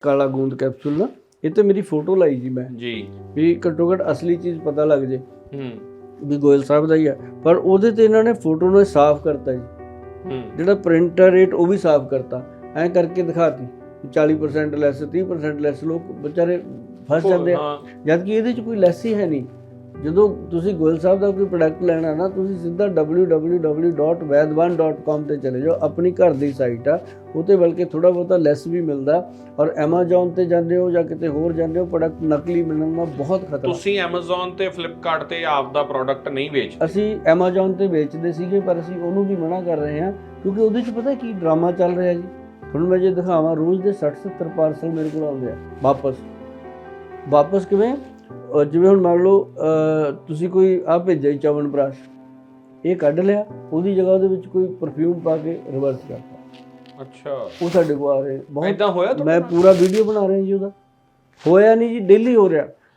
ਕਾਲਾ ਗੂੰਦ ਕੈਪਸੂਲ ਨਾ ਇਹ ਤੇ ਮੇਰੀ ਫੋਟੋ ਲਾਈ ਜੀ ਮੈਂ। ਜੀ। ਵੀ ਘੱਟੋ ਘੱਟ ਅਸਲੀ ਚੀਜ਼ ਪਤਾ ਲੱਗ ਜੇ। ਹੂੰ। ਵੀ ਗੋਇਲ ਸਾਹਿਬ ਦਾ ਹੀ ਆ। ਪਰ ਉਹਦੇ ਤੇ ਇਹਨਾਂ ਨੇ ਫੋਟੋ ਨੂੰ ਸਾਫ਼ ਕਰਤਾ ਜੀ। ਹੂੰ। ਜਿਹੜਾ ਪ੍ਰਿੰਟਰ ਰੇਟ ਉਹ ਵੀ ਸਾਫ਼ ਕਰਤਾ। ਐਂ ਕਰਕੇ ਦਿਖਾਤੀ। 40% ਲੈਸ 30% ਲੈਸ ਲੋਕ ਵਿਚਾਰੇ ਫਸ ਜਾਂਦੇ ਆ। ਜਦ ਕਿ ਇਹਦੇ ਚ ਕੋਈ ਲੈਸ ਹੀ ਹੈ ਨਹੀਂ। ਜਦੋਂ ਤੁਸੀਂ ਗੋਇਲ ਸਾਹਿਬ ਦਾ ਕੋਈ ਪ੍ਰੋਡਕਟ ਲੈਣਾ ਨਾ ਤੁਸੀਂ ਸਿੱਧਾ www.vaidwan.com ਤੇ ਚਲੇ ਜਾਓ। ਆਪਣੀ ਘਰ ਦੀ ਸਾਈਟ ਆ। ਉਤੇ ਬਲਕਿ ਥੋੜਾ ਬਹੁਤਾ ਲੈਸ ਵੀ ਮਿਲਦਾ। ਔਰ Amazon ਤੇ ਜਾਂਦੇ ਹੋ ਜਾਂ ਕਿਤੇ ਹੋਰ ਜਾਂਦੇ ਹੋ ਪ੍ਰੋਡਕਟ ਨਕਲੀ ਮਿਲਣ ਦਾ ਬਹੁਤ ਖਤਰਾ। ਤੁਸੀਂ Amazon ਤੇ Flipkart ਤੇ ਆਪ ਦਾ ਪ੍ਰੋਡਕਟ ਨਹੀਂ ਵੇਚਦੇ। ਅਸੀਂ Amazon ਤੇ ਵੇਚਦੇ ਸੀਗੇ ਪਰ ਅਸੀਂ ਉਹਨੂੰ ਵੀ ਮਨਾ ਕਰ ਰਹੇ ਹਾਂ ਕਿਉਂਕਿ ਉਹਦੇ ਚ ਪਤਾ ਕੀ ਡਰਾਮਾ ਚੱਲ ਰਿਹਾ ਜੀ? ਹੁਣ ਮੈਂ ਜੇ ਦਿਖਾਵਾਂ ਰੋਜ਼ ਦੇ 60 70 ਪਾਰਸਲ ਮੇਰੇ ਕੋਲ ਆਉਂਦੇ ਆ। ਵਾਪਸ। ਵਾਪਸ ਕਿਵੇਂ? ਅਹ ਜਿਵੇਂ ਹੁਣ ਮੰਨ ਲਓ ਤੁਸੀਂ ਕੋਈ ਆ ਭੇਜਿਆ ਚਵਨ ਪ੍ਰਾਸ਼ ਇਹ ਕੱਢ ਲਿਆ ਉਹਦੀ ਜਗ੍ਹਾ ਉਹਦੇ ਵਿੱਚ ਕੋਈ ਪਰਫਿਊਮ ਪਾ ਕੇ ਰਿਵਰਸ ਕਰਤਾ। ਅੱਛਾ। ਉਹ ਸਾਡੇ ਕੋਲ ਆ ਰਹੇ ਬਹੁਤ ਹੋਇਆ ਮੈਂ? ਪੂਰਾ ਵੀਡੀਓ ਬਣਾ ਰਿਹਾ ਜੀ ਉਹਦਾ। ਹੋਇਆ ਨਹੀਂ ਜੀ ਡੇਲੀ ਹੋ ਰਿਹਾ।